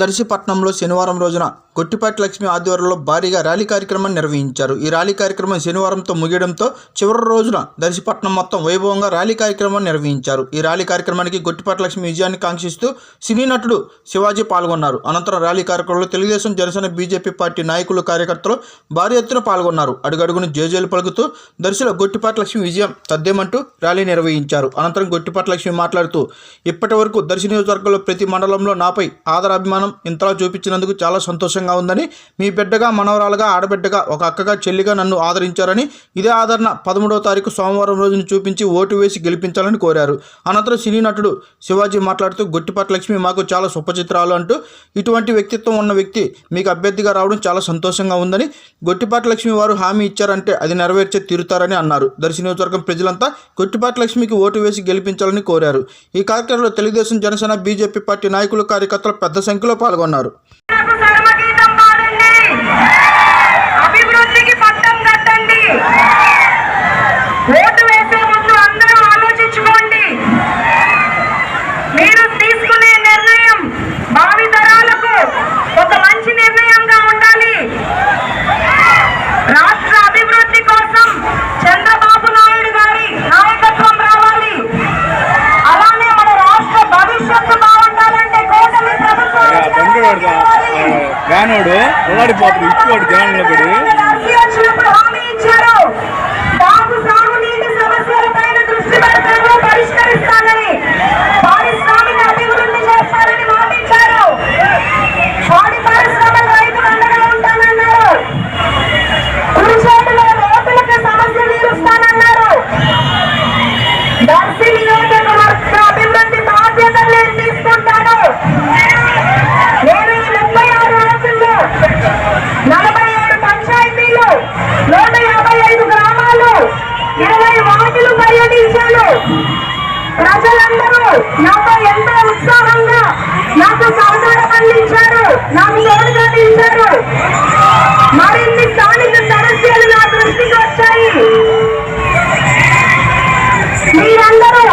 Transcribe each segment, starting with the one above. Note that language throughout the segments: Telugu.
దర్శిపట్నంలో శనివారం రోజున గొట్టిపాటి లక్ష్మి ఆధ్వర్యంలో భారీగా ర్యాలీ కార్యక్రమం నిర్వహించారు. ఈ ర్యాలీ కార్యక్రమం శనివారంతో ముగియడంతో చివరి రోజున దర్శిపట్నం మొత్తం వైభవంగా ర్యాలీ కార్యక్రమం నిర్వహించారు. ఈ ర్యాలీ కార్యక్రమానికి గొట్టిపాటి లక్ష్మి విజయాన్ని కాంక్షిస్తూ సినీ నటుడు శివాజీ పాల్గొన్నారు. అనంతరం ర్యాలీ కార్యక్రమంలో తెలుగుదేశం జనసేన బీజేపీ పార్టీ నాయకులు కార్యకర్తలు భారీ ఎత్తున పాల్గొన్నారు. అడుగడుగును జేజేలు పలుకుతూ దర్శిలో గొట్టిపాటి లక్ష్మి విజయం తద్దేమంటూ ర్యాలీ నిర్వహించారు. అనంతరం గొట్టిపాటి లక్ష్మి మాట్లాడుతూ ఇప్పటి వరకు దర్శి నియోజకవర్గంలో ప్రతి మండలంలో నాపై ఆదరాభిమానం ఇంతలా చూపించినందుకు చాలా సంతోషంగా ఉందని మీ బిడ్డగా మనవరాలుగా ఆడబిడ్డగా ఒక అక్కగా చెల్లిగా నన్ను ఆదరించారని ఇదే ఆదరణ పదమూడవ తారీఖు సోమవారం రోజున చూపించి ఓటు వేసి గెలిపించాలని కోరారు. అనంతరం సినీ నటుడు శివాజీ మాట్లాడుతూ గొట్టిపాటి లక్ష్మి మాకు చాలా సుపచిత్రాలు అంటూ ఇటువంటి వ్యక్తిత్వం ఉన్న వ్యక్తి మీకు అభ్యర్థిగా రావడం చాలా సంతోషంగా ఉందని గొట్టిపాటి లక్ష్మి వారు హామీ ఇచ్చారంటే అది నెరవేర్చే తీరుతారని అన్నారు. దర్శి నియోజకవర్గం ప్రజలంతా గొట్టిపాటి లక్ష్మికి ఓటు వేసి గెలిపించాలని కోరారు. ఈ కార్యక్రమంలో తెలుగుదేశం జనసేన బీజేపీ పార్టీ నాయకులు కార్యకర్తలు పెద్ద సంఖ్యలో పాల్గొన్నారు. రానోడు బండి వాడు ఇచ్చి వాడు జనాల్లో పడి పాటించి స్థానిక సమస్యలు నా దృష్టికి వచ్చాయి. మీరందరూ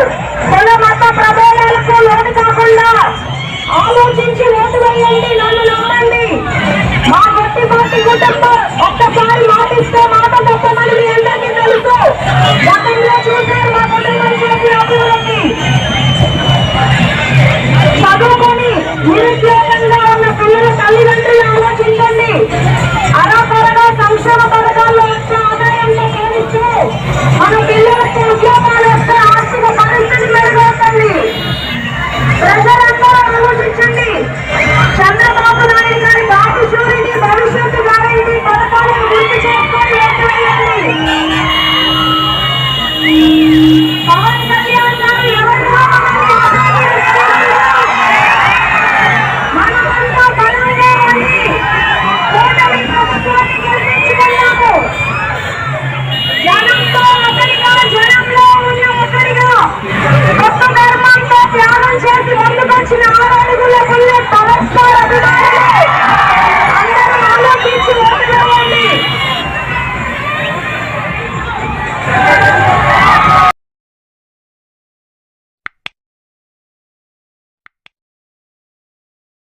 కుల మత ప్రబోధాలకు లోటు కాకుండా ఆలోచించి ఓటు వేయండి నన్ను నమ్మండి. మా గొట్టిపాటి ఒక్కసారి మాటిస్తే మాట తప్పమని మీ అందరికీ తెలుసు. గతంలో చూసే